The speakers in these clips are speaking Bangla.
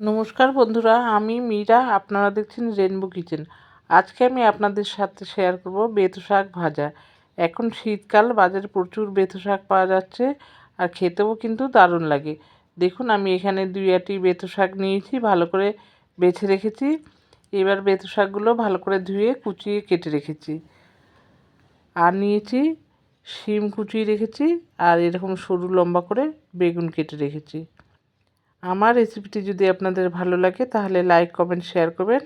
নমস্কার বন্ধুরা, আমি মীরা, আপনারা দেখছেন রেনবো কিচেন আজকে আমি আপনাদের সাথে শেয়ার করব বেথু শাক ভাজা। এখন শীতকাল, বাজারে প্রচুর বেথু শাক পাওয়া যাচ্ছে আর খেতেও কিন্তু দারুণ লাগে। দেখুন, আমি এখানে দুই আটি বেথু শাক নিয়েছি, ভালো করে বেছে রেখেছি। এবার বেথু শাকগুলো ভালো করে ধুয়ে, কুচিয়ে, কেটে রেখেছি। আর নিয়েছি শিম কুচিয়ে রেখেছি আর এরকম সরু লম্বা করে বেগুন কেটে রেখেছি। আমার রেসিপিটি যদি আপনাদের ভালো লাগে, তাহলে লাইক কমেন্ট শেয়ার করবেন।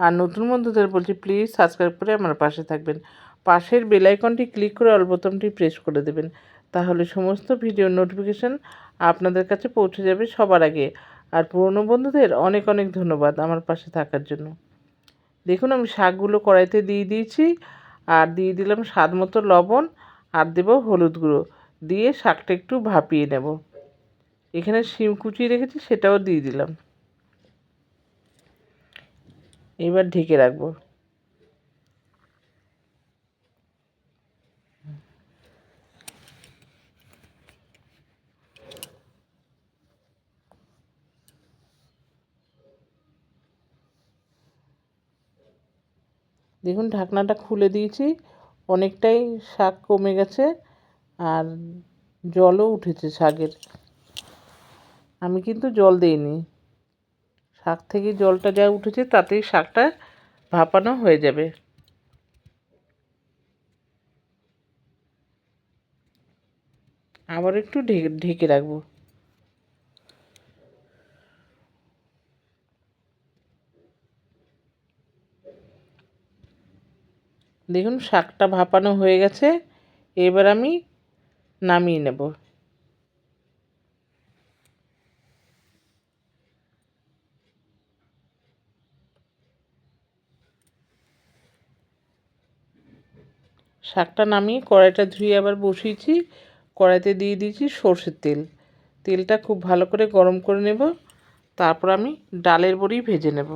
আর নতুন বন্ধুদের বলছি প্লিজ সাবস্ক্রাইব করে আমার পাশে থাকবেন। পাশের বেলাইকনটি ক্লিক করে অল বোতামটি প্রেস করে দেবেন। তাহলে সমস্ত ভিডিও নোটিফিকেশান আপনাদের কাছে পৌঁছে যাবে সবার আগে। আর পুরনো বন্ধুদের অনেক অনেক ধন্যবাদ আমার পাশে থাকার জন্য। দেখুন, আমি শাকগুলো কড়াইতে দিয়ে দিয়েছি। আর দিয়ে দিলাম স্বাদ মতো লবণ। আর দেবো হলুদ গুঁড়ো। দিয়ে শাকটা একটু ভাপিয়ে নেব। এখানে শিম কুচিয়ে রেখেছি, সেটাও দিয়ে দিলাম। এবার ঢেকে রাখব। দেখুন, ঢাকনাটা খুলে দিয়েছি, অনেকটাই শাক কমে গেছে, আর জলও উঠেছে শাকের। আমি কিন্তু জল দিইনি। শাক থেকে জলটা যা উঠেছে তাতেই শাকটা ভাপানো হয়ে যাবে। আবার একটু ঢেকে ঢেকে রাখব। দেখুন, শাকটা ভাপানো হয়ে গেছে। এবার আমি নামিয়ে নেব। শাকটা নামিয়ে কড়াইটা ধুয়ে আবার বসিয়েছি। কড়াইতে দিয়ে দিয়েছি সর্ষের তেল। তেলটা খুব ভালো করে গরম করে নেব। তারপর আমি ডালের বড়ি ভেজে নেব।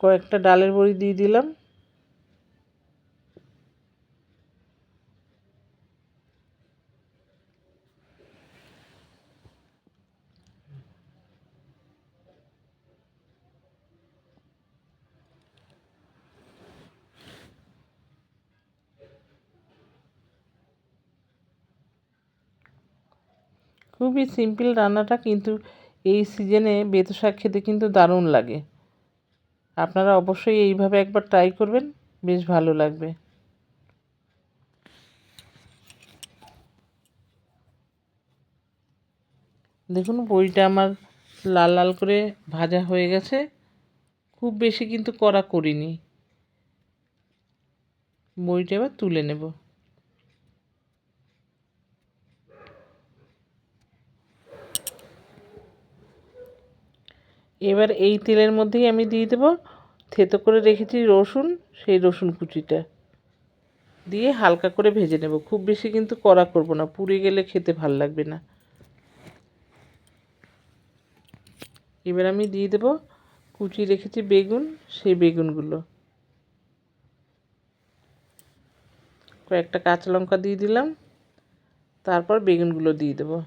কয়েকটা ডালের বড়ি দিয়ে দিলাম। খুবই সিম্পল রান্নাটা কিন্তু এই সিজনে বেতো শাক খেতে কিন্তু দারুণ লাগে। আপনারা অবশ্যই এইভাবে একবার ট্রাই করবেন, বেশ ভালো লাগবে। দেখুন বইটা আমার লাল লাল করে ভাজা হয়ে গেছে। খুব বেশি কিন্তু কড়া করিনি। বইটা এবার তুলে নেব। এবার এই তেলের মধ্যেই আমি দিয়ে দেবো থেতো করে রেখেছি রসুন, সেই রসুন কুচিটা। দিয়ে হালকা করে ভেজে নেব। খুব বেশি কিন্তু কড়া করব না, পুড়ে গেলে খেতে ভালো লাগবে না। এবার আমি দিয়ে দেবো কুচি রেখেছি বেগুন, সেই বেগুনগুলো। কয়েকটা কাঁচা লঙ্কা দিয়ে দিলাম, তারপর বেগুনগুলো দিয়ে দেবো।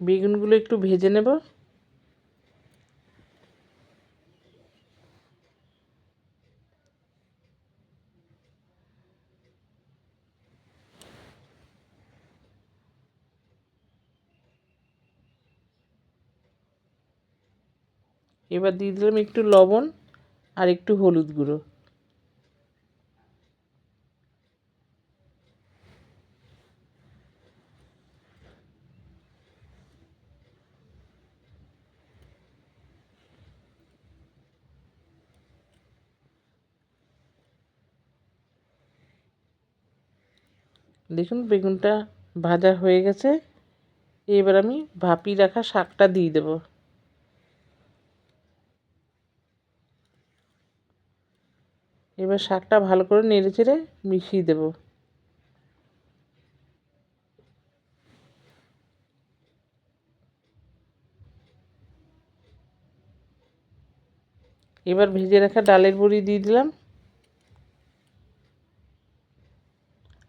বেগুনগুলো একটু ভেজে নেব। এবার দিয়ে দিলাম একটু লবণ আর একটু হলুদ গুঁড়ো। দেখুন, বেগুনটা ভাজা হয়ে গেছে। এবার আমি ভাপি রাখা শাকটা দিয়ে দেব। এবার শাকটা ভালো করে নেড়ে চেড়ে মিশিয়ে দেব। এবার ভেজে রাখা ডালের বড়ি দিয়ে দিলাম।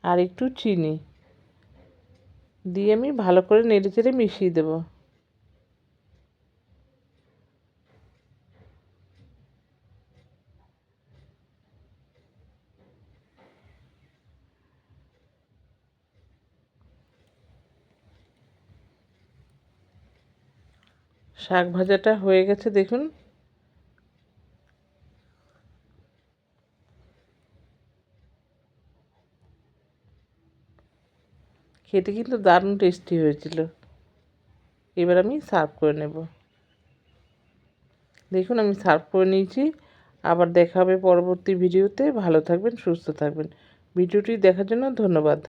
আর একটু চিনি। দিয়ে আমি ভালো করে নেড়ে চেড়ে মিশিয়ে দেবো। শাক ভাজাটা হয়ে গেছে, দেখুন। খেতে কিন্তু দারুণ টেস্টি হয়েছিল। এবার আমি সার্ভ করে নেব। দেখুন, আমি সার্ভ করে নিয়েছি। আবার দেখা হবে পরবর্তী ভিডিওতে ভালো থাকবেন, সুস্থ থাকবেন। ভিডিওটি দেখার জন্য ধন্যবাদ।